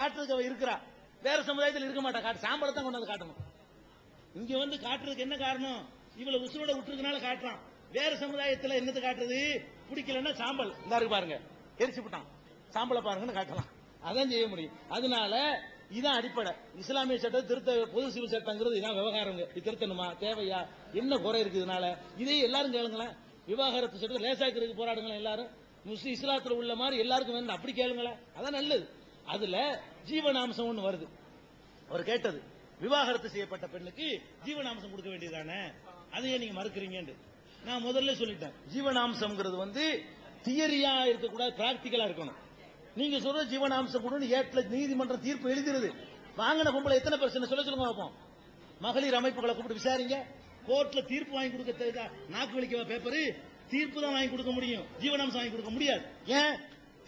காட்டுறதுக்கு அவ இருக்கிறா வேற சமுதாயத்தில் இருக்க மாட்டா காட்டு சாம்பலை தான் கொண்டு வந்து காட்டணும். இங்க வந்து காட்டுறதுக்கு என்ன காரணம்? இவளை உசுரோட விட்டுருக்கனால காட்டுறான். வேற சமுதாயத்தில் என்னது காட்டுறது? பிடிக்கலன்னா சாம்பல். இந்த இருக்கு பாருங்க. எரிச்சு விட்டான் சாம்பலை பாருங்கன்னு காட்டலாம். அதான் செய்ய முடியும். அதனால இதான் அடிப்படை. இஸ்லாமிய சட்டம் திருத்த பொது சிவில் சட்டங்கிறது இதான் விவகாரம் திருத்தணுமா? தேவையா? என்ன குறை இருக்குதுனால இதே எல்லாரும் கேளுங்களேன். விவாகரத்து சட்டத்தை லேசாக்கிறதுக்கு போராடுங்களேன் எல்லாரும். முஸ்லிம் இஸ்லாத்துல உள்ள மாதிரி எல்லாருக்கும் வேணும் அப்படி கேளுங்களேன். அதான் நல்லது. அதுல ஜீவனாம்சம் ஒண்ணு வருது. அவர் கேட்டது விவாகரத்து செய்யப்பட்ட பெண்ணுக்கு ஜீவனாம்சம் கொடுக்க வேண்டியதானே அதையே நீங்க மறுக்கிறீங்கன்னு நான் முதல்ல சொல்லிட்டேன் ஜீவனாம்சம்ங்கிறது வந்து தியரியா இருக்கக்கூடாது பிராக்டிக்கலா இருக்கணும். நீங்க சொல்ற ஜீவனாம்சம் கொடுன்னு ஏட்ல நீதிமன்றம் தீர்ப்பு எழுதிருது. வாங்கின பொம்பளை எத்தனை பிரச்சனை சொல்ல சொல்லுங்க பார்ப்போம் மகளிர் அமைப்புகளை கூப்பிட்டு விசாரிங்க. கோர்ட்ல தீர்ப்பு வாங்கி கொடுக்க தெரியுதா நாக்கு வலிக்க பேப்பரு தீர்ப்பு தான் வாங்கி கொடுக்க முடியும். ஜீவனாம்சம் வாங்கி கொடுக்க முடியாது. ஏன்?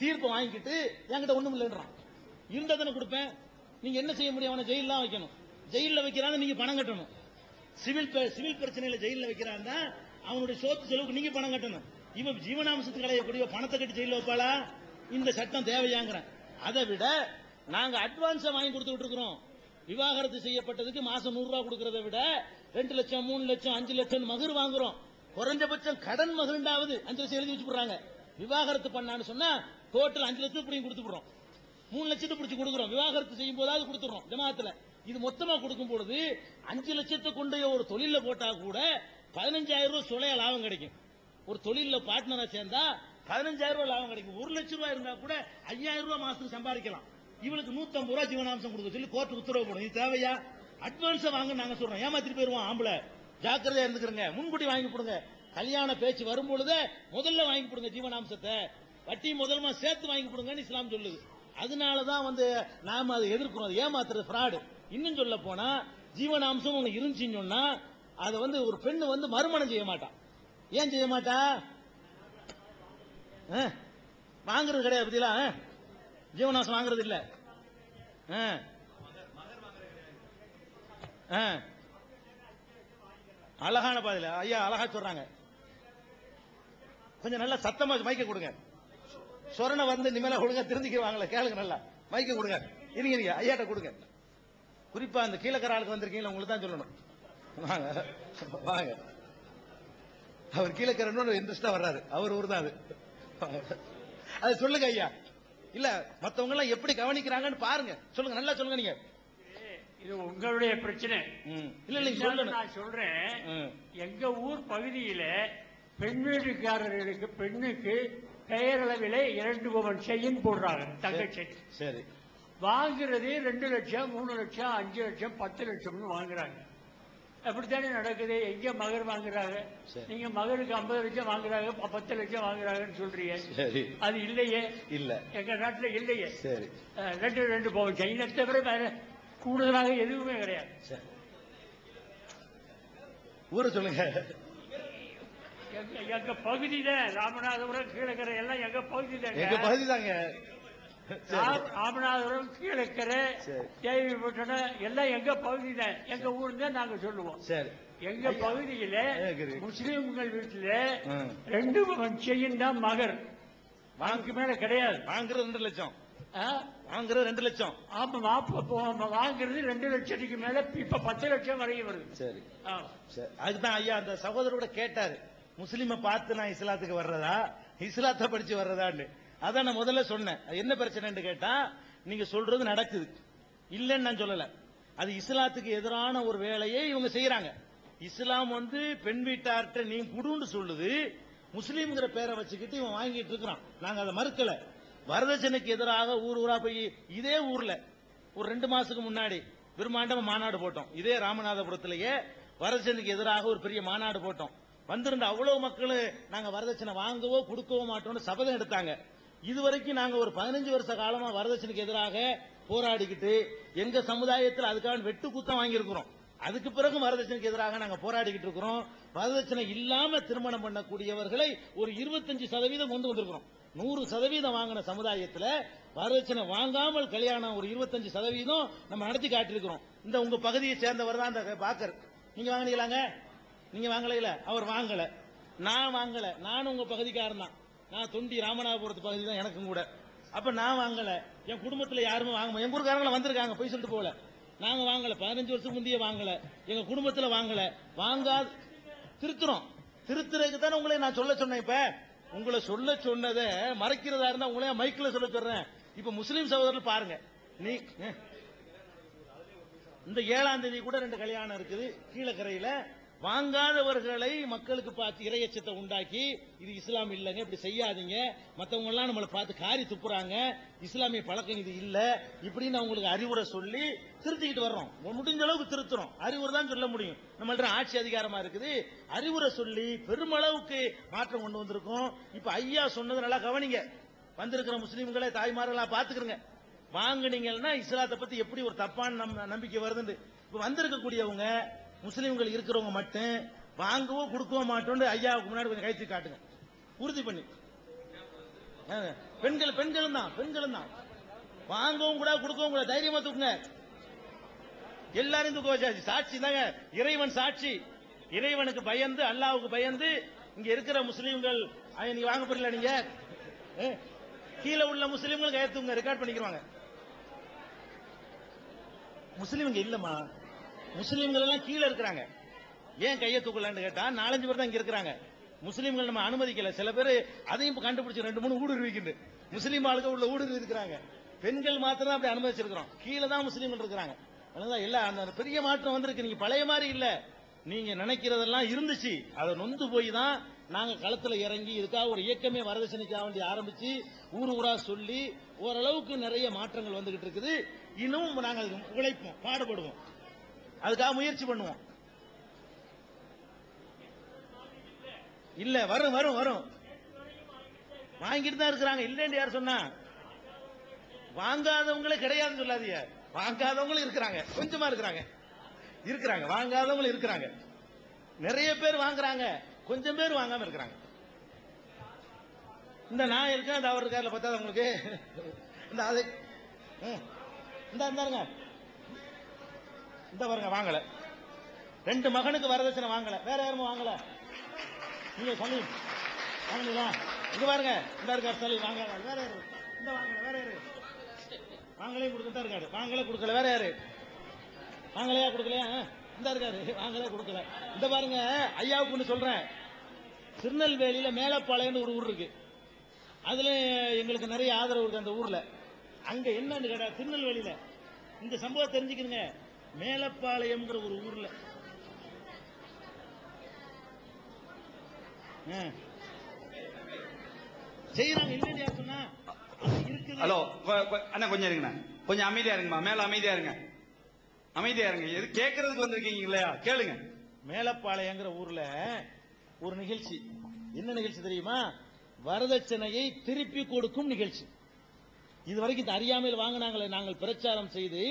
தீர்ப்பு வாங்கிக்கிட்டு என்கிட்ட ஒண்ணும் இல்லைன்றான். இருந்தா தானே கொடுப்பேன். நீங்க என்ன செய்ய முடியும்? அவனை ஜெயில வைக்கணும். ஜெயிலில் வைக்கிறான்னு நீங்க பணம் கட்டணும். சிவில் சிவில் பிரச்சனையில ஜெயிலில் வைக்கிறான் அவனுடைய சோத்து செலவுக்கு நீங்க பணம் கட்டணும். இவன் ஜீவனாம்சத்துக்கு அடையக்கூடிய பணத்தை கட்டி ஜெயிலில் வைப்பாளா? இந்த சட்டம் தேவையாங்கிறேன். அதை விட நாங்க அட்வான்ஸா வாங்கி கொடுத்துட்டு இருக்கிறோம். விவாகரத்து செய்யப்பட்டதுக்கு மாசம் நூறு ரூபாய் கொடுக்கறதை விட ரெண்டு லட்சம் மூணு லட்சம் அஞ்சு லட்சம் மகர் வாங்குறோம். குறைஞ்சபட்சம் கடன் மகிழ்ண்டாவது அஞ்சு லட்சம் எழுதி வச்சு விவாகரத்து பண்ணான்னு சொன்னா டோட்டல் அஞ்சு லட்சம் இப்படியும் கொடுத்து விடுறோம் மூணு லட்சத்தை பிடிச்சு கொடுக்குறோம். விவாகரத்து செய்யும் போதாவது கொடுத்துறோம் ஜமாத்துல. இது மொத்தமா கொடுக்கும் பொழுது அஞ்சு லட்சத்தை கொண்டு ஒரு தொழில போட்டா கூட பதினஞ்சாயிரம் ரூபாய் சுலைய லாபம் கிடைக்கும். ஒரு தொழில பார்ட்னரா சேர்ந்தா பதினஞ்சாயிரம் ரூபாய் லாபம் கிடைக்கும். ஒரு லட்சம் ரூபாய் இருந்தா கூட ஐயாயிரம் ரூபாய் மாசத்துக்கு சம்பாதிக்கலாம். இவளுக்கு நூத்தம்பது ரூபாய் ஜீவனாம்சம் கொடுக்க சொல்லி கோர்ட்டு உத்தரவு போடும் இது தேவையா? அட்வான்ஸ் வாங்க நாங்க சொல்றோம். ஏமாத்திட்டு போயிருவோம் ஆம்பளை. ஜாக்கிரதையா இருந்துக்கிறங்க. முன்கூட்டி வாங்கி கொடுங்க. கல்யாண பேச்சு வரும்பொழுத முதல்ல வாங்கி கொடுங்க ஜீவனாம்சத்தை. வட்டி முதல்மா சேர்த்து வாங்கி கொடுங்கன்னு இஸ்லாம் சொல்லுது. அதனால தான் வந்து நாம அதை எதிர்க்கிறோம். அது ஏமாத்துறது ஃப்ராடு இன்னும் சொல்ல போனா ஜீவனாம்சம் ஒன்று இருந்துச்சுன்னு சொன்னா அதை வந்து ஒரு பெண்ணு வந்து மறுமணம் செய்ய மாட்டான் ஏன் செய்ய மாட்டா? வாங்குறது கிடையாது பத்தியா ஜீவனாம்சம் வாங்குறது இல்ல. அழகான பாதில ஐயா அழகா சொல்றாங்க. கொஞ்சம் நல்லா சத்தமா மைக்க கொடுங்க. சொரண வந்து நிமேல கொடுங்க திருந்திக்குவாங்களே கேளுங்க நல்லா. மைக்க கொடுங்க. இருங்க இருங்க ஐயாட்ட கொடுங்க. குறிப்பா அந்த கீழக்கர ஆளுக்கு வந்திருக்கீங்களா உங்களுக்கு தான் சொல்லணும். வாங்க. வாங்க. அவர் கீழக்கரன்னு இன்ட்ரெஸ்டா வர்றாரு. அவர் ஊர் தான் அது. அது சொல்லுங்க ஐயா. இல்ல மத்தவங்க எல்லாம் எப்படி கவனிக்கிறாங்கன்னு பாருங்க. சொல்லுங்க நல்லா சொல்லுங்க நீங்க. இது உங்களுடைய பிரச்சனை. இல்ல நீங்க சொல்லணும். நான் சொல்றேன். எங்க ஊர் பகுதியில பெண் வீட்டுக்காரர்களுக்கு பெண்ணுக்கு பெயரளவிலே இரண்டு பவன் செயின் போடுறாங்க தங்கச்சி. சரி வாங்குறது ரெண்டு லட்சம் மூணு லட்சம் அஞ்சு லட்சம் பத்து லட்சம்னு வாங்குறாங்க. அப்படித்தானே நடக்குது? எங்க மகர் வாங்குறாங்க. நீங்க மகருக்கு ஐம்பது லட்சம் வாங்குறாங்க பத்து லட்சம் வாங்குறாங்கன்னு சொல்றீங்க. சரி. அது இல்லையே. இல்ல. எங்க நாட்டுல இல்லையே. சரி. ரெண்டு ரெண்டு பவன் செயினை தவிர வேற கூடுதலாக எதுவுமே கிடையாது. சரி. ஊரை சொல்லுங்க. எங்க பகுதி தான் ராமநாதபுரம் கீழக்கரை எல்லாம் எங்க பகுதி எங்க பகுதி தாங்க ராமநாதபுரம் கீழக்கரை சரி. தேவிப்பட்டணம் எல்லாம் எங்க பகுதி தான் எங்க ஊர் தான் நாங்க சொல்லுவோம். சரி. எங்க பகுதியில. முஸ்லீம்கள் வீட்டுல. ரெண்டு செயின் தான் மகர். அதுக்கு மேல கிடையாது. வாங்குறது ரெண்டு லட்சம்? வாங்குறது ரெண்டு லட்சம். ஆமா மாப்ப வாங்குறது ரெண்டு லட்சத்துக்கு மேல இப்ப பத்து லட்சம் வரையும் வருது. சரி. அதுதான் ஐயா அந்த சகோதரர் கூட கேட்டாரு. முஸ்லீமை பார்த்து நான் இஸ்லாத்துக்கு வர்றதா? இஸ்லாத்தை படிச்சு வர்றதான்னு. அதான் நான் முதல்ல சொன்னேன். அது என்ன பிரச்சனைன்னு கேட்டா நீங்க சொல்றது நடக்குது. இல்லைன்னு நான் சொல்லல. அது இஸ்லாத்துக்கு எதிரான ஒரு வேலையை இவங்க செய்யறாங்க இஸ்லாம் வந்து பெண் வீட்டார்ட்ட நீ குடுன்னு சொல்லுது முஸ்லீம்ங்கிற பேரை வச்சுக்கிட்டு இவன் வாங்கிட்டு இருக்கிறான். நாங்க அதை மறுக்கல. வரதட்சணைக்கு எதிராக ஊர் ஊரா போய் இதே ஊர்ல ஒரு ரெண்டு மாசத்துக்கு முன்னாடி பெருமாண்டம மாநாடு போட்டோம். இதே ராமநாதபுரத்திலேயே வரதட்சணைக்கு எதிராக ஒரு பெரிய மாநாடு போட்டோம். வந்திருந்த அவ்வளவு மக்கள் நாங்க வரதட்சணை வாங்கவோ கொடுக்கவோ மாட்டோம்னு சபதம் எடுத்தாங்க. இதுவரைக்கும் நாங்க ஒரு பதினஞ்சு வருஷ காலமா வரதட்சணைக்கு எதிராக போராடிக்கிட்டு எங்க சமுதாயத்தில் அதுக்கான வெட்டு குத்தம் வாங்கியிருக்கிறோம். அதுக்கு பிறகு வரதட்சணைக்கு எதிராக நாங்க போராடிக்கிட்டு இருக்கிறோம். வரதட்சணை இல்லாம திருமணம் பண்ணக்கூடியவர்களை ஒரு இருபத்தஞ்சு சதவீதம் கொண்டு வந்திருக்கிறோம். நூறு சதவீதம் வாங்கின சமுதாயத்தில் வரதட்சணை வாங்காமல் கல்யாணம் ஒரு இருபத்தஞ்சு சதவீதம் நம்ம நடத்தி காட்டியிருக்கிறோம். இந்த உங்க பகுதியை சேர்ந்தவர் தான் அந்த பாக்கர். நீங்க வாங்கினீங்களாங்க? நீங்க வாங்கலையில? அவர் வாங்கல. நான் வாங்கல. நானும் உங்க பகுதிக்காரன் தான். நான் தொண்டி ராமநாதபுரத்து பகுதி தான் எனக்கும் கூட. அப்ப நான் வாங்கல. என் குடும்பத்துல யாருமே வாங்க எங்க ஊருக்காரங்களை வந்திருக்காங்க போய் சொல்லிட்டு போகல. நாங்க வாங்கல. பதினஞ்சு வருஷம் முந்தைய வாங்கல. எங்க குடும்பத்துல வாங்கல. வாங்காத திருத்துறோம். திருத்துறதுக்கு தானே உங்களை நான் சொல்ல சொன்னேன் இப்ப. உங்களை சொல்ல சொன்னதை மறைக்கிறதா இருந்தா உங்களே மைக்கில் சொல்ல சொல்றேன் இப்ப முஸ்லீம் சகோதரர்கள் பாருங்க. நீ இந்த ஏழாம் தேதி கூட ரெண்டு கல்யாணம் இருக்குது. கீழக்கரையில வாங்காதவர்களை மக்களுக்கு பார்த்து இரையச்சத்தை உண்டாக்கி இது இஸ்லாம் இல்லைங்க இப்படி செய்யாதீங்க. மற்றவங்க எல்லாம் நம்மளை பார்த்து காரி துப்புறாங்க. இஸ்லாமிய பழக்கம் இது இல்ல. இப்படின்னு அவங்களுக்கு அறிவுரை சொல்லி திருத்திக்கிட்டு வர்றோம். முடிஞ்ச அளவுக்கு திருத்துறோம். அறிவுரை தான் சொல்ல முடியும். நம்மள்ட்ட ஆட்சி அதிகாரமா இருக்குது. அறிவுரை சொல்லி பெருமளவுக்கு மாற்றம் கொண்டு வந்திருக்கோம். இப்ப ஐயா சொன்னது நல்லா கவனிங்க. வந்திருக்கிற முஸ்லீம்களை தாய்மார்களா பாத்துக்கிறங்க வாங்குனீங்கன்னா இஸ்லாத்தை பத்தி எப்படி ஒரு தப்பான நம்பிக்கை வருதுன்னு. இப்ப வந்திருக்கக்கூடியவங்க முஸ்லீம்கள் இருக்கிறவங்க மட்டும் வாங்கவோ கொடுக்கவோ மாட்டோம்னு ஐயாவுக்கு முன்னாடி கொஞ்சம் கைத்து காட்டுங்க. உறுதி பண்ணி. பெண்கள் பெண்களும் தான் பெண்களும் தான். வாங்கவும் கூட கொடுக்கவும் கூட தைரியமா தூக்குங்க. எல்லாரும் தூக்க வச்சாச்சு. சாட்சி தாங்க. இறைவன் சாட்சி. இறைவனுக்கு பயந்து அல்லாவுக்கு பயந்து இங்க இருக்கிற முஸ்லீம்கள் நீங்க வாங்க போறீங்களா நீங்க. கீழே உள்ள முஸ்லீம்கள் கையை ரெக்கார்ட் பண்ணிக்கிறாங்க முஸ்லீம்ங்க இல்லம்மா. முஸ்லீம்கள் எல்லாம் கீழே இருக்கிறாங்க. ஏன் கையை தூக்கலான்னு கேட்டா நாலஞ்சு பேர் தான் இங்க இருக்கிறாங்க. முஸ்லீம்கள் நம்ம அனுமதிக்கல. சில பேர் அதையும் கண்டுபிடிச்சு ரெண்டு மூணு ஊடுருவிக்கிண்டு முஸ்லீம் ஆளுங்க உள்ள ஊடுருவி இருக்கிறாங்க. பெண்கள் மாத்திரம் தான் அப்படி அனுமதிச்சிருக்கிறோம். கீழே தான் முஸ்லீம்கள் இருக்கிறாங்க. அதனால எல்லா அந்த பெரிய மாற்றம் வந்திருக்கு. நீங்க பழைய மாதிரி இல்ல. நீங்க நினைக்கிறதெல்லாம் இருந்துச்சு. அதை நொந்து போய் தான் நாங்க களத்துல இறங்கி இதுக்காக ஒரு இயக்கமே வரதட்சணைக்காக வேண்டி ஆரம்பிச்சு ஊர் ஊரா சொல்லி ஓரளவுக்கு நிறைய மாற்றங்கள் வந்துகிட்டு இருக்குது. இன்னும் நாங்கள் உழைப்போம் பாடுபடுவோம். அதுக்காக முயற்சி பண்ணுவோம். இல்ல வரும் வரும் வரும். வாங்கிட்டு தான் இருக்கிறாங்க. இல்லைன்னு யார் சொன்னா? வாங்காதவங்களே கிடையாதுன்னு சொல்லாதீங்க. வாங்காதவங்களும் இருக்கிறாங்க. கொஞ்சமா இருக்கிறாங்க. இருக்கிறாங்க. வாங்காதவங்களும் இருக்கிறாங்க. நிறைய பேர் வாங்குறாங்க. கொஞ்சம் பேர் வாங்காம இருக்கிறாங்க. இந்த நான் இருக்கேன் அந்த அவர் இருக்கார்ல பார்த்தா உங்களுக்கு இந்த அது ம். இந்த இருந்தாருங்க இந்த பாருங்க வாங்கல. ரெண்டு மகனுக்கு வரதட்சணை வாங்கல. வேற யாரும் வாங்கல? நீங்க சொல்லி. வாங்குங்களா இங்க பாருங்க இந்த இருக்காரு சொல்லி. வாங்க வேற யாரு? இந்த வாங்கல வேற யாரு? வாங்கலே கொடுத்துட்டா இருக்காரு. வாங்கலே கொடுக்கல. வேற யாரு? வாங்கலையா கொடுக்கலையா? இந்த இருக்காரு. வாங்கலே கொடுக்கல. இந்த பாருங்க ஐயாவுக்கு ஒண்ணு சொல்றேன். திருநெல்வேலியில மேலப்பாளையம்னு ஒரு ஊர் இருக்கு. அதுல எங்களுக்கு நிறைய ஆதரவு இருக்கு அந்த ஊர்ல. அங்க என்னன்னு கேட்டா திருநெல்வேலியில. இந்த சம்பவம் தெரிஞ்சுக்கிறீங்க மேலப்பாளையம்ங்கிற ஒரு ஊர்ல. செய்யறாங்க இல்லைன்னு யார் சொன்னா? ஹலோ அண்ணா கொஞ்சம் இருங்கண்ணா. கொஞ்சம் அமைதியா இருங்கம்மா. மேல அமைதியா இருங்க. அமைதியா இருங்க. எது கேட்கறதுக்கு வந்திருக்கீங்க இல்லையா? கேளுங்க. மேலப்பாளையங்கிற ஊர்ல ஒரு நிகழ்ச்சி. என்ன நிகழ்ச்சி தெரியுமா? வரதட்சணையை திருப்பி கொடுக்கும் நிகழ்ச்சி. இது வரைக்கும் இந்த அறியாமையில் வாங்கினாங்களே நாங்கள் பிரச்சாரம் செய்து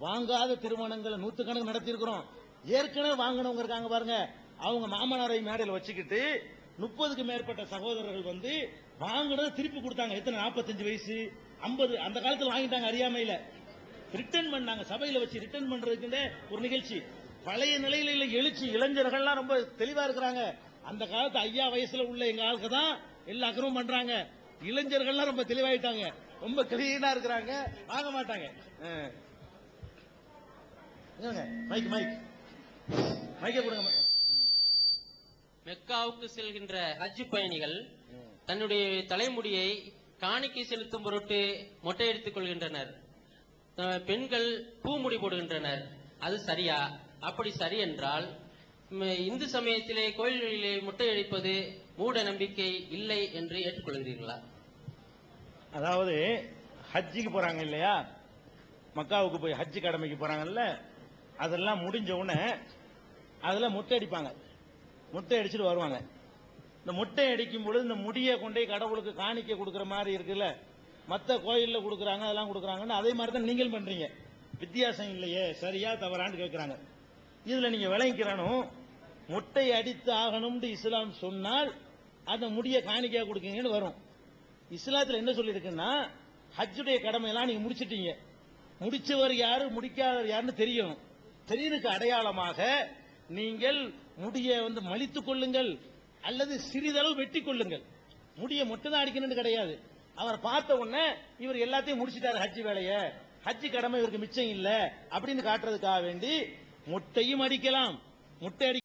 வாங்காத திருமணங்களை நூத்துக்கணக்கு நடத்தியிருக்கிறோம். ஏற்கனவே வாங்கினவங்க இருக்காங்க பாருங்க. அவங்க மாமனாரை மேடையில் வச்சுக்கிட்டு முப்பதுக்கு மேற்பட்ட சகோதரர்கள் வந்து வாங்கினதை திருப்பி கொடுத்தாங்க. எத்தனை? நாற்பத்தஞ்சு வயசு ஐம்பது. அந்த காலத்தில் வாங்கிட்டாங்க அறியாமையில. ரிட்டர்ன் பண்ணாங்க. சபையில வச்சு ரிட்டர்ன் பண்றதுக்கு ஒரு நிகழ்ச்சி. பழைய நிலையில இல்ல எழுச்சி. இளைஞர்கள்லாம் ரொம்ப தெளிவா இருக்கிறாங்க. அந்த காலத்து ஐயா வயசுல உள்ள எங்க ஆளுக்கு தான் எல்லா அக்கறமும் பண்றாங்க. இளைஞர்கள்லாம் ரொம்ப தெளிவாயிட்டாங்க. ரொம்ப கிளீனா இருக்கிறாங்க. வாங்க மாட்டாங்க. மைக் மைக் மைக்க கொடுங்க மெக்காவுக்கு செல்கின்ற ஹஜ் பயணிகள் தன்னுடைய தலைமுடியை காணிக்கை செலுத்தும் பொருட்டு மொட்டையடித்துக் கொள்கின்றனர். அஹ் பெண்கள் பூமுடி போடுகின்றனர். அது சரியா? அப்படி சரி என்றால் இந்து சமயத்திலே கோயில்களிலே மொட்டையடிப்பது மூட நம்பிக்கை இல்லை என்று ஏற்றுக்கொள்கிறீர்களா? அதாவது ஹஜ்ஜிக்கு போறாங்க இல்லையா? மக்காவுக்கு போய் ஹஜ்ஜி கடமைக்கு போறாங்கல்ல? அதெல்லாம் முடிஞ்ச உடனே அதில் முட்டை அடிப்பாங்க. முட்டை அடிச்சுட்டு வருவாங்க. இந்த முட்டை அடிக்கும் பொழுது இந்த முடியை கொண்டே கடவுளுக்கு காணிக்கை கொடுக்குற மாதிரி இருக்குல்ல? மற்ற கோயிலில் கொடுக்குறாங்க அதெல்லாம் கொடுக்குறாங்கன்னு அதே மாதிரி தான் நீங்கள் பண்ணுறீங்க வித்தியாசம் இல்லையே சரியா தவறான்னு கேட்குறாங்க இதில் நீங்கள் விளங்கிக்கிறனும் முட்டை அடித்து ஆகணும்னு இஸ்லாம் சொன்னால் அந்த முடியை காணிக்கையாக கொடுக்கீங்கன்னு வரும். இஸ்லாத்தில் என்ன சொல்லியிருக்குன்னா ஹஜ்ஜுடைய கடமையெல்லாம் நீங்கள் முடிச்சிட்டீங்க. முடிச்சவர் யாரு முடிக்காதவர் யாருன்னு தெரியணும். தெரியறதுக்கு அடையாளமாக நீங்கள் முடிய வந்து மலித்துக் கொள்ளுங்கள் அல்லது சிறிதளவு வெட்டி கொள்ளுங்கள். முடிய மட்டும்தான் அடிக்கணும்னு கிடையாது. அவரை பார்த்த உடனே இவர் எல்லாத்தையும் முடிச்சிட்டாரு ஹஜ் வேலைய. ஹஜ் கடமை இவருக்கு மிச்சம் இல்லை அப்படின்னு காட்டுறதுக்காக வேண்டி முட்டையும் அடிக்கலாம். முட்டை அடி